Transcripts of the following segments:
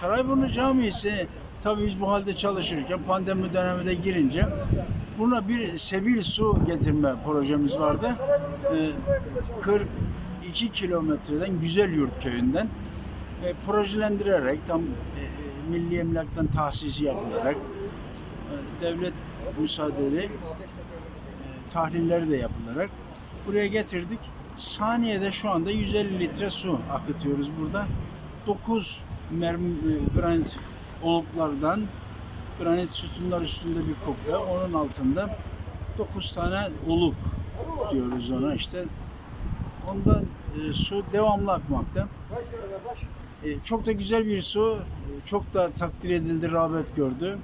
Sarayburnu Camisi tabii biz bu halde çalışırken pandemi döneminde girince buna bir sebil su getirme projemiz vardı. Ee, 42 kilometreden Güzel Yurt köyünden e, projelendirerek tam e, e, milli emlaktan tahsisi yapılarak devlet müsaadeli e, tahlilleri de yapılarak buraya getirdik. Saniyede şu anda 150 litre su akıtıyoruz burada. 9 mermi e, granit oluklardan granit sütunlar üstünde bir kubbe, onun altında 9 tane oluk diyoruz ona işte. Ondan e, su devamlı akmakta. E, çok da güzel bir su, e, çok da takdir edildi, rağbet gördü.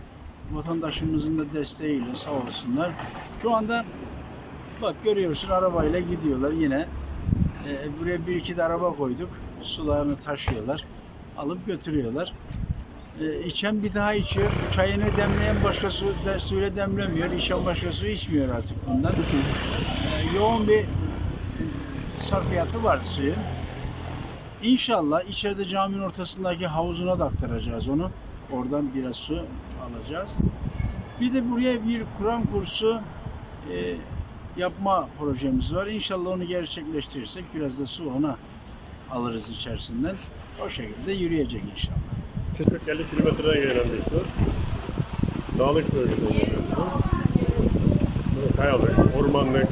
Vatandaşımızın da desteğiyle sağ olsunlar. Şu anda bak görüyorsun arabayla gidiyorlar yine. E, buraya bir iki de araba koyduk. Sularını taşıyorlar. Alıp götürüyorlar. E, içen bir daha içiyor. Çayını demleyen başka su, de, suyla demlemiyor. İçen başka su içmiyor artık bundan. E, yoğun bir sarfiyatı var suyun. İnşallah içeride caminin ortasındaki havuzuna da aktaracağız onu. Oradan biraz su alacağız. Bir de buraya bir Kur'an kursu e, yapma projemiz var. İnşallah onu gerçekleştirirsek biraz da su ona alırız içerisinden. O şekilde yürüyecek inşallah. 40-50 kilometreden gelen bir su. Dağlık bölgeden gelen kayalık, ormanlık,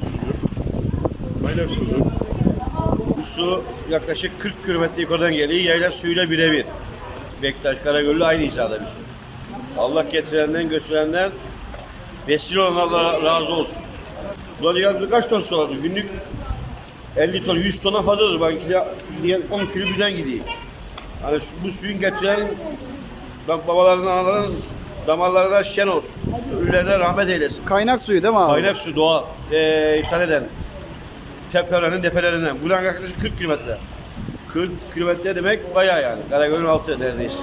suyu. Kaynak suyu. Bu su yaklaşık 40 kilometre yukarıdan geliyor. Yayla suyuyla birebir. Bektaş, Karagöllü aynı hizada bir su. Allah getirenden götürenden vesile olan razı olsun. Burada yalnız kaç ton su aldı? Günlük 50 ton, 100 tona fazladır. De diğer 10 kilo birden gidiyor. Hani bu suyun getiren bak babaların, anaların damarlarına şen olsun. Ölülerine rahmet eylesin. Kaynak suyu değil mi abi? Kaynak su doğal. Eee İtalya'dan. Tepelerinin tepelerinden. Buradan yaklaşık 40 kilometre. 40 kilometre demek bayağı yani. Karagöl'ün altı neredeyse.